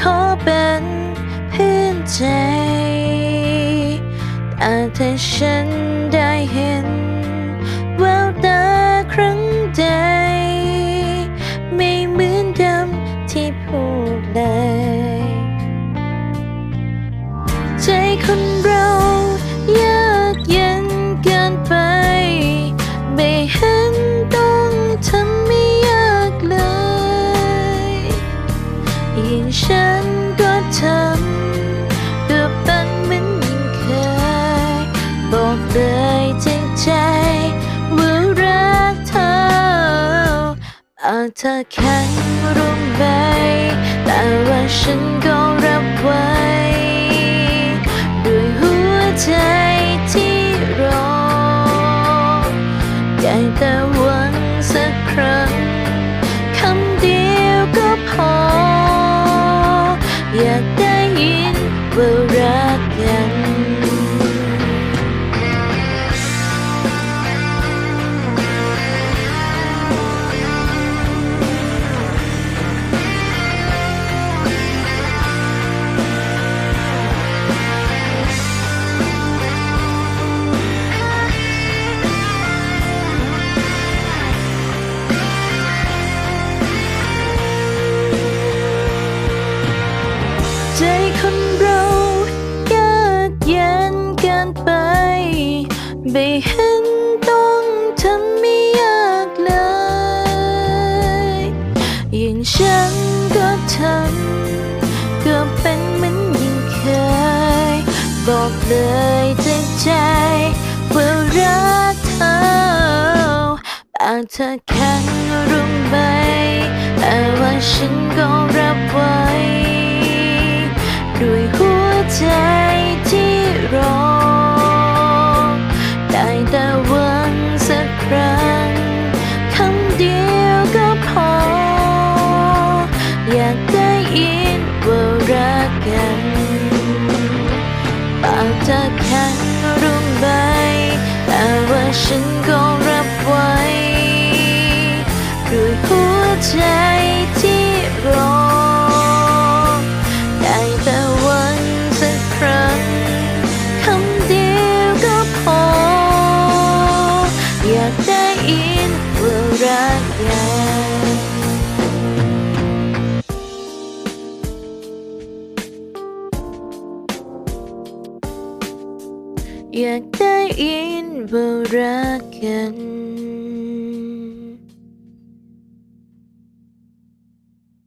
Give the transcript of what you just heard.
ขอเป็นเพื่อนใจแต่ถ้าฉันได้เห็น อาจเธอแข็งรู้ไหม แต่ว่าฉันก็รับไว้ ด้วยหัวใจที่รออยากแต่หวังสักครั้ง คำเดียวก็พอ อยากได้ยินว่ารัก ไม่เห็นต้องทำไม่ยากเลยยิ่งฉันก็ทำก็เป็นเหมือนยิ่งเคย บอกเลยจากใจว่ารักเธออาจเธอแข็งรู้ไหมแต่ว่าฉันก็รับไว้ ด้วยหัวใจที่รอ กันปากจะแข็งรู้ไหมแต่ว่าฉันก็รับไว้ด้วยหัวใจที่รอได้แต่หวังสักครั้งคำเดียวก็พอ อยากได้ยินว่ารักกั อยากได้ยินว่ารักกัน